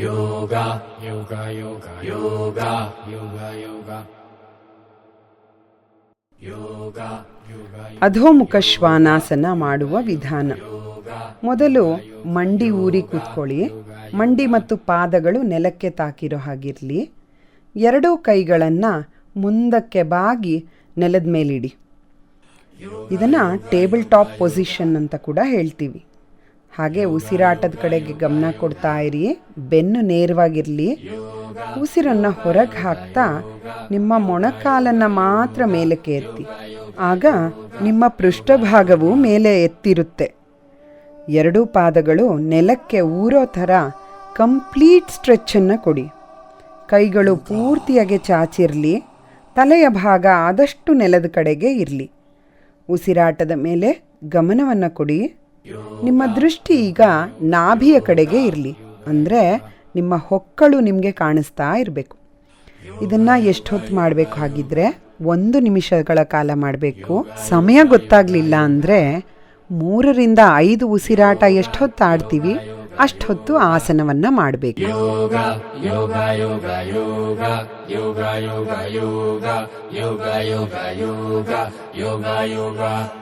yoga, yoga, yoga, yoga, yoga, yoga. Yoga, yoga, ಅಧೋಮುಖ ಶ್ವಾನಾಸನ ಮಾಡುವ ವಿಧಾನ. ಮೊದಲು ಮಂಡಿ ಊರಿ ಕೂತ್ಕೊಳ್ಳಿ. ಮಂಡಿ ಮತ್ತು ಪಾದಗಳು ನೆಲಕ್ಕೆ ತಾಕಿರೋ ಹಾಗಿರಲಿ. ಎರಡೂ ಕೈಗಳನ್ನು ಮುಂದಕ್ಕೆ ಬಾಗಿ ನೆಲದ ಮೇಲಿಡಿ. ಇದನ್ನು ಟೇಬಲ್ ಟಾಪ್ ಪೊಸಿಷನ್ ಅಂತ ಕೂಡ ಹೇಳ್ತೀವಿ. ಹಾಗೆ ಉಸಿರಾಟದ ಕಡೆಗೆ ಗಮನ ಕೊಡ್ತಾ ಇರಿ, ಬೆನ್ನು ನೇರವಾಗಿರಲಿ. ಉಸಿರನ್ನು ಹೊರಗೆ ಹಾಕ್ತಾ ನಿಮ್ಮ ಮೊಣಕಾಲನ್ನು ಮಾತ್ರ ಮೇಲಕ್ಕೆ ಎತ್ತಿ. ಆಗ ನಿಮ್ಮ ಪೃಷ್ಠಭಾಗವು ಮೇಲೆ ಎತ್ತಿರುತ್ತೆ. ಎರಡೂ ಪಾದಗಳು ನೆಲಕ್ಕೆ ಊರೋ ಥರ ಕಂಪ್ಲೀಟ್ ಸ್ಟ್ರೆಚ್ಚನ್ನು ಕೊಡಿ. ಕೈಗಳು ಪೂರ್ತಿಯಾಗಿ ಚಾಚಿರಲಿ, ತಲೆಯ ಭಾಗ ಆದಷ್ಟು ನೆಲದ ಕಡೆಗೆ ಇರಲಿ. ಉಸಿರಾಟದ ಮೇಲೆ ಗಮನವನ್ನು ಕೊಡಿ. ನಿಮ್ಮ ದೃಷ್ಟಿ ಈಗ ನಾಭಿಯ ಕಡೆಗೆ ಇರಲಿ ಅಂದರೆ ನಿಮ್ಮ ಹೊಕ್ಕಳು ನಿಮಗೆ ಕಾಣಿಸ್ತಾ ಇರಬೇಕು ಇದನ್ನು ಎಷ್ಟು ಹೊತ್ತು ಮಾಡಬೇಕು ಹಾಗಿದ್ರೆ ಒಂದು ನಿಮಿಷಗಳ ಕಾಲ ಮಾಡಬೇಕು ಸಮಯ ಗೊತ್ತಾಗಲಿಲ್ಲ ಅಂದರೆ ಮೂರರಿಂದ ಐದು ಉಸಿರಾಟ ಎಷ್ಟು ಹೊತ್ತು ಆಡ್ತೀವಿ ಅಷ್ಟು ಹೊತ್ತು ಆಸನವನ್ನು ಮಾಡಬೇಕು ಯೋಗ ಯೋಗ ಯೋಗ ಯೋಗ ಯೋಗ ಯೋಗ yoga,